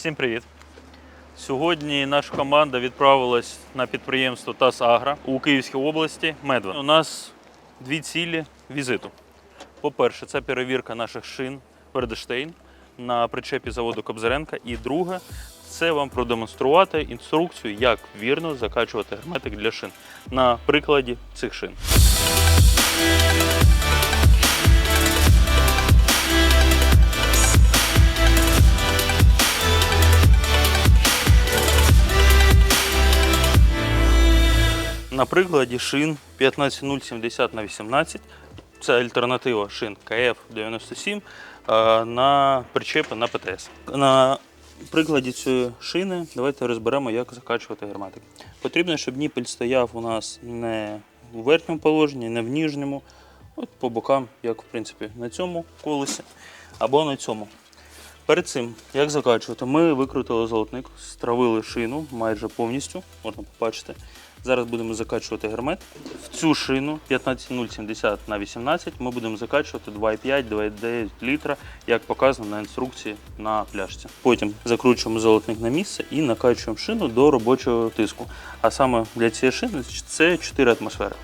Всім привіт! Сьогодні наша команда відправилась на підприємство ТАС Агра у Київській області Медве. У нас дві цілі візиту. По-перше, це перевірка наших шин Вердештейн на причепі заводу Кобзаренка. І друге, це вам продемонструвати інструкцію, як вірно закачувати герметик для шин на прикладі цих шин. На прикладі шин 15070 на 18 це альтернатива шин КФ97 е, на причепи на ПТС. На прикладі цієї шини давайте розберемо, як закачувати герметик. Потрібно, щоб ніпель стояв у нас не у верхньому положенні, не в ніжньому, от по бокам, як в принципі на цьому колесі або на цьому. Перед цим, як закачувати, ми викрутили золотник, стравили шину майже повністю, можна побачити. Зараз будемо закачувати гермет. В цю шину 15070 на 18 ми будемо закачувати 2,5-2,9 літра, як показано на інструкції на пляшці. Потім закручуємо золотник на місце і накачуємо шину до робочого тиску. А саме для цієї шини це 4 атмосфери.